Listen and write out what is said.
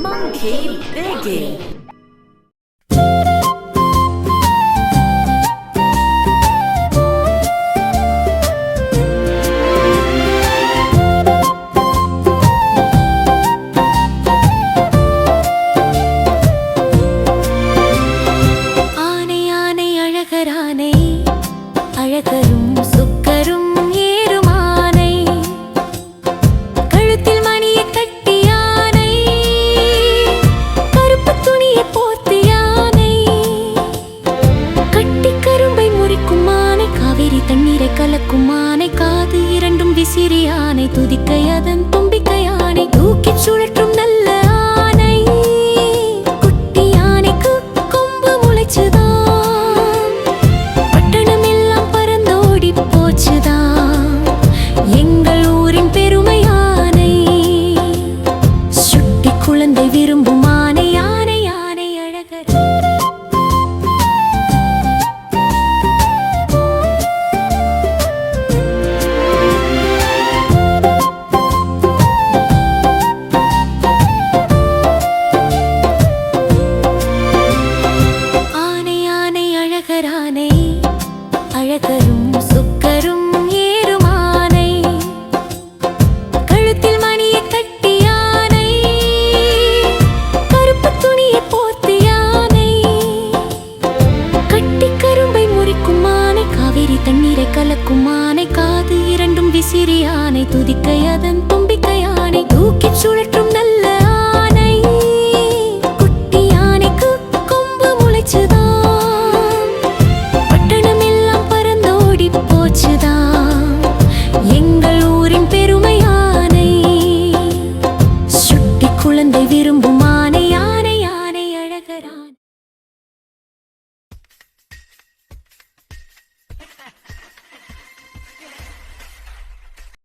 Monkey Biggie. தண்ணீரை கலக்கும் ஆனை காது இரண்டும் விசிறி ஆனை துதிக்கை அதன் தும்பிக்கை ஆனை தூக்கி சுழற்றும் நல்ல ஆனை. குட்டி ஆனைக்கு கொம்பு முளைச்சுதான். பட்டணம் எல்லாம் பறந்தோடி போச்சுதான். அழகரும் சுக்கரும் ஏறுமானை கழுத்தில் மணியை கட்டி யானை. கருப்பு துணியை போர்த்து யானை. கட்டி கரும்பை முறிக்கும் மானை காவேரி தண்ணீரை கலக்கும் மானை காது இரண்டும் விசிறி துதிக்கை அதன்